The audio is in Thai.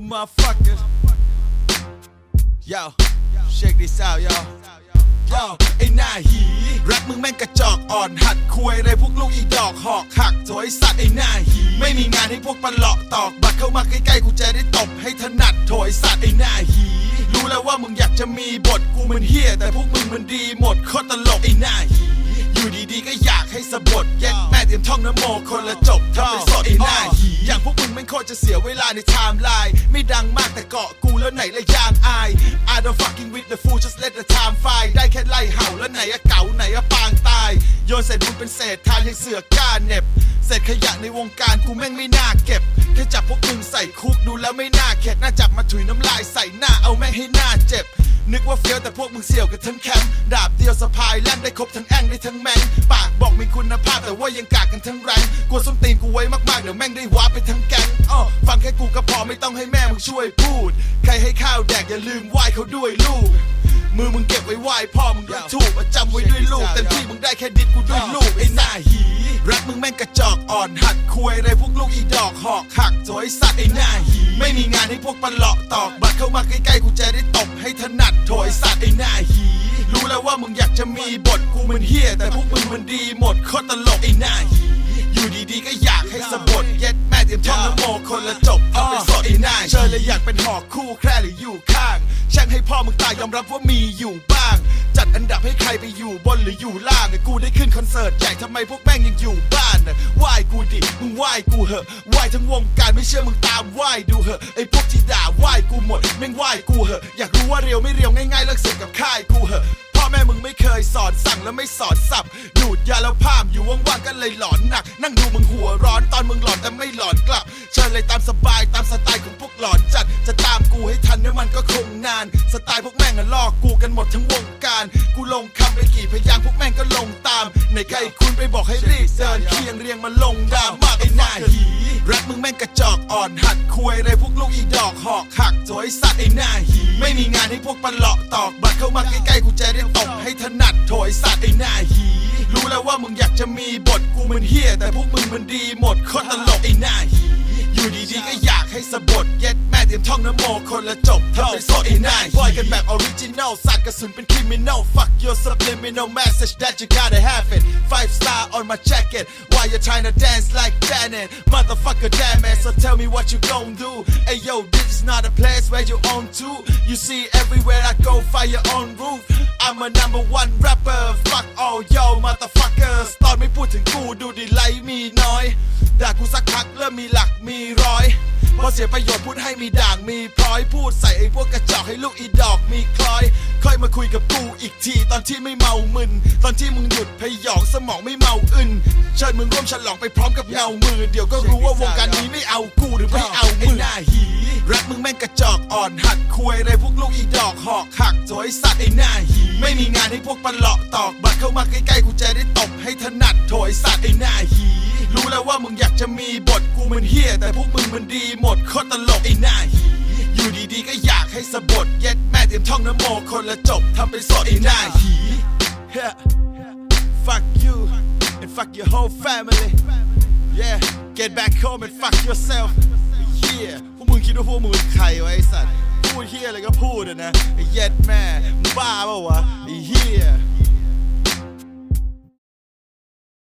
motherfuckers. Yo, check this out, yo. Yo ไอ้หน้าหี รักมึงแม่งกระจอกอ่อนหัดคุยไรพวกลูกอีดอกหอกหักโถอยสัตว์ไอ้หน้าหี ไม่มีงานให้พวกปลาเลาะตอก บัตรเข้ามาใกล้ๆกูจะได้ตบให้ถนัดโถอยสัตว์ไอ้หน้าหีรู้แล้วว่ามึงอยากจะมีบทกูมันเฮี้ยแต่พวกมึงมันดีหมดโคตรตลกไอ้หน้าหี อยู่ดีๆก็อยากให้สะบดเย็ดแม่เตรีย ท่องนโมคนละจบทำเป็นสดไอ้หน้าหีอย่างพวกมึงไม่งโคตรจะเสียเวลาในไทม์ไลน์ไม่ดังมากแต่เกาะกูแล้วไหนละยางอาย I don't fucking with the fool just let the time fly ได้แค่ไล่เห่าแล้วไหนอะเก่าไหนอะปางตาย โยนเศษบุญเป็นเศษทานยังเสือกกล้าเหน็บเศษขยะในวงการกูแม่งไม่น่าเก็บแค่จับพวกมึงใส่คุกดูแล้วไม่น่าเข็ดน่าจับมาถุยน้ำลายใส่หน้าเอาแม่งให้หน้าเจ็บนึกว่าเฟี้ยวแต่พวกมึงเสี่ยวกันทั้งแคมป์ดาบเดียวสะพายแล่นได้ครบทั้งแองได้ทั้งแมงปากบอกมีคุณภาพแต่ว่ายังกากกันทั้งแรงกลัวส้นตีนกูไว้มากๆ เดี๋ยวแม่งได้วาร์ปไปทั้งแก๊งอ้อฟังแค่กูก็พอไม่ต้องให้แม่มึงช่วยพูด ใครให้ข้าวแดกอย่าลืมไหว้เขาด้วยลูก มือมึงเก็บไว้ไหว้พ่อมึงด้วยถูกจำไว้ด้วยลูกเต็มที่มึงได้แค่ดิดกูด้วยลูกไอ้หน้าหีรักมึงแม่งกระจอกอ่อนหัดคุยอะไรพวกลูกอีดอกหอกหักโถอยสัตว์ไอ้หน้าหีไม่มีงานให้พวกปลาเลาะตอกบัตรเข้ามาใกล้ๆกูจะได้ตบให้ถนัดโถอยสัตว์ไอ้หน้าหีรู้แล้วว่ามึงอยากจะมีบทกูมันเฮี้ยแต่พวกมึงมันดีหมดโคตรตลกไอ้หน้าหี อยู่ดีๆก็อยากให้สะบดเย็ดแม่เตรียมท่องนโมคนละจบทำเป็นสดไอ้หน้าเชิญเลยอยากเป็นหอกคู่แคร่หรืออยู่ข้างช่างให้พ่อมึงตายยอมรับว่ามีอยู่บ้าง จัดอันดับให้ใครไปอยู่บนหรืออยู่ล่างกูได้ขึ้นคอนเสิร์ตใหญ่ทำไมพวกแม่งยังอยู่บ้านน่ะไหว้กูดิมึงไหว้กูเหอะไหว้ทั้งวงการไม่เชื่อมึงตามไหว้ดูเหอะไอ้พวกที่ด่าไหว้กูหมดแม่งไหว้กูเหอะอยากรู้ว่าเรียวไม่เรียวง่ายๆเลิกเสียกับค่ายกูเหอะ สั่งแล้วไม่สอนสับดูดยาแล้วพามอยู่ว่างๆก็เลยหลอนหนัก นั่งดูมึงหัวร้อนตอนมึงหลอนแต่ไม่หลอนกลับเชิญเลยตามสบายตามสไตล์ของพวกหลอนจัด จะตามกูให้ทันเนี่ยมันก็คงนาน สไตล์พวกแม่งอะลอกกูกันหมดทั้งวงการ กูลงคำไปกี่พยางค์พวกแม่งก็ลงตามในใครคุณไปบอกให้รีบเดินเคียงเรียงมาลงดามมากไอ้หน้าหี รักมึงแม่งกระจอกอ่อนหัดคุยอะไรพวกลูกอีดอกหอกหักโถยสัตว์ไอ้หน้าหีไม่มีงานให้พวกปลาเลอกตอกบัตรเข้ามาใกล้ๆกูจะได้ตบให้ถนัดโถยสัตว์ไอ้หน้าหีรู้แล้วว่ามึงอยากจะมีบทกูมันเฮี้ยแต่พวกมึงมันดีหมดโคตรตลกไอ้หน้าหีอยู่ดีๆก็อยากให้สะบดเย็ดแม่เตรีย ท่องนโมคนละจบทำเป็นสดไอ้หน้าบอยกันแบบออริจินอลสัตว์กระสุนเป็นคริมินอล fuck your subliminal message that you gotta have it five star on my jacket why you trying to dance like Janet motherfucker damn it so tell me what you gon' do hey yo this is not a place where you own to you see everywhere I go fire on roof I'm a number one rapper fuck all yo motherfuckers ตอนไม่พูดถึงกูดูดิไลค์มีน้อย ด่ากูสักพักเริ่มมีหลักมีร้ อยพอเสียประโยชน์พูดให้มีด่างมีพลอยพูดใส่ไอ้พวกกระจอกให้ลูกอีดอกมีคล้อย ค่อยมาคุยกับกูอีกทีตอนที่ไม่เมามึน ตอนที่มึงหยุดพยองสมองไม่เมาอึนเชิญมึงร่วมฉลองไปพร้อมกับเงามือ เดี๋ยวก็รู้ว่าวงการนี้ไม่เอากูหรือไม่เอามึงหน้าหีรักมึงแม่งกระจอกอ่อนหัดคุยอะไรพวกลูกอีดอกหอกหักโถอยสัตว์ไอ้หน้าหีไม่มีงานให้พวกปลาเลาะตอกบัตรเข้ามาใกล้ๆกูจะได้ตบให้ถนัดโถอยสัตว์ไอ้หน้าหีรู้แล้วว่ามึงอยาก จะมีบทกูมันเฮียแต่พวกมึงมันดีหมดโคตรตลกไอ้หน้าหีอยู่ดีๆก็อยากให้สะบดเย็ดแม่เตรียมท่องนโมคนละจบทำเป็นสดไอ้หน้าหี Yeah. Fuck you and fuck your whole family Yeah get back home and fuck yourself Yeah พวกมึงคิดว่าพวกมึงเป็นใครวะไอ้สัตว์พูดเฮียอะไรก็พูดอะนะไอ้เย็ดแม่มึงบ้าเปล่าวะ